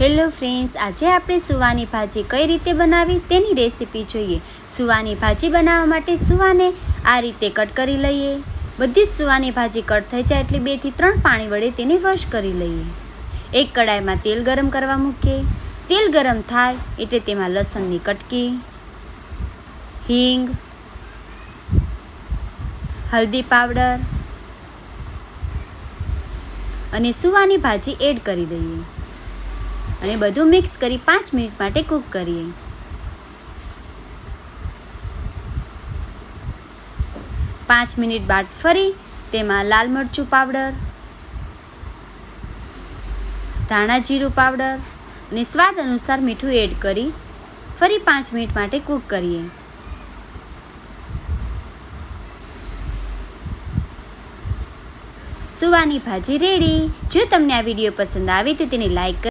Hello friends, આજે આપણે સુવાની ભાજી કઈ રીતે બનાવી તેની રેસીપી જોઈએ. સુવાની ભાજી બનાવવા માટે સુવાને આ રીતે કટ કરી લઈએ. બધી જ સુવાની ભાજી કટ થઈ જાય એટલે બેથી ત્રણ પાણી વડે તેને વોશ કરી લઈએ. એક કડાઈમાં તેલ ગરમ કરવા મૂકીએ. તેલ ગરમ થાય એટલે તેમાં લસણની કટકી, હિંગ, હલ્દી પાવડર અને સુવાની ભાજી એડ કરી દઈએ. અને બધું મિક્સ કરી પાંચ મિનિટ માટે કૂક કરીએ. પાંચ મિનિટ બાદ ફરી તેમાં લાલ મરચું પાવડર, ધાણા જીરું પાવડર અને સ્વાદ અનુસાર મીઠું એડ કરી ફરી પાંચ મિનિટ માટે કૂક કરીએ. સુવાની ભાજી રેડી. જો તમને આ વીડિયો પસંદ આવે તો તેને લાઈક